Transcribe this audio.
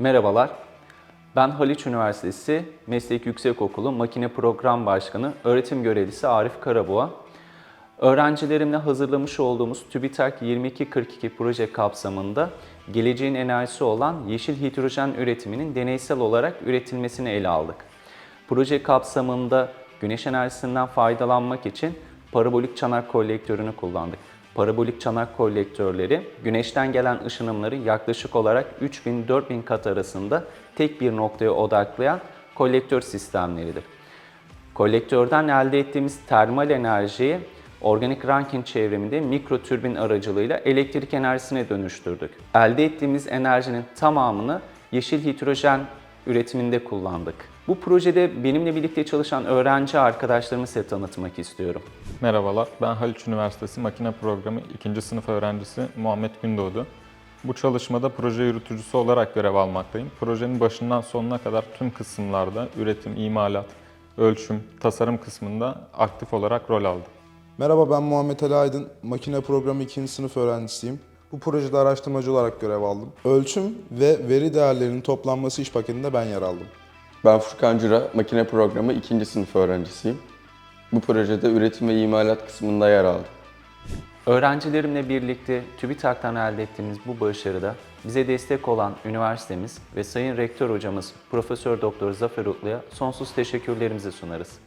Merhabalar. Ben Haliç Üniversitesi Meslek Yüksekokulu Makine Program Başkanı Öğretim Görevlisi Arif Karaboğa. Öğrencilerimle hazırlamış olduğumuz TÜBİTAK 2242 proje kapsamında geleceğin enerjisi olan yeşil hidrojen üretiminin deneysel olarak üretilmesini ele aldık. Proje kapsamında güneş enerjisinden faydalanmak için parabolik çanak kolektörünü kullandık. Parabolik çanak kolektörleri güneşten gelen ışınımları yaklaşık olarak 3000-4000 kat arasında tek bir noktaya odaklayan kolektör sistemleridir. Kolektörden elde ettiğimiz termal enerjiyi organik Rankine çevriminde mikrotürbin aracılığıyla elektrik enerjisine dönüştürdük. Elde ettiğimiz enerjinin tamamını yeşil hidrojen üretiminde kullandık. Bu projede benimle birlikte çalışan öğrenci arkadaşlarımı size tanıtmak istiyorum. Merhabalar, ben Haliç Üniversitesi Makine Programı 2. sınıf öğrencisi Muhammed Gündoğdu. Bu çalışmada proje yürütücüsü olarak görev almaktayım. Projenin başından sonuna kadar tüm kısımlarda üretim, imalat, ölçüm, tasarım kısmında aktif olarak rol aldım. Merhaba ben Muhammed Ali Aydın. Makine programı 2. sınıf öğrencisiyim. Bu projede araştırmacı olarak görev aldım. Ölçüm ve veri değerlerinin toplanması iş paketinde ben yer aldım. Ben Furkan Cıra, makine programı 2. sınıf öğrencisiyim. Bu projede üretim ve imalat kısmında yer aldım. Öğrencilerimle birlikte TÜBİTAK'tan elde ettiğimiz bu başarıda bize destek olan üniversitemiz ve Sayın Rektör Hocamız Profesör Doktor Zafer Utlu'ya sonsuz teşekkürlerimizi sunarız.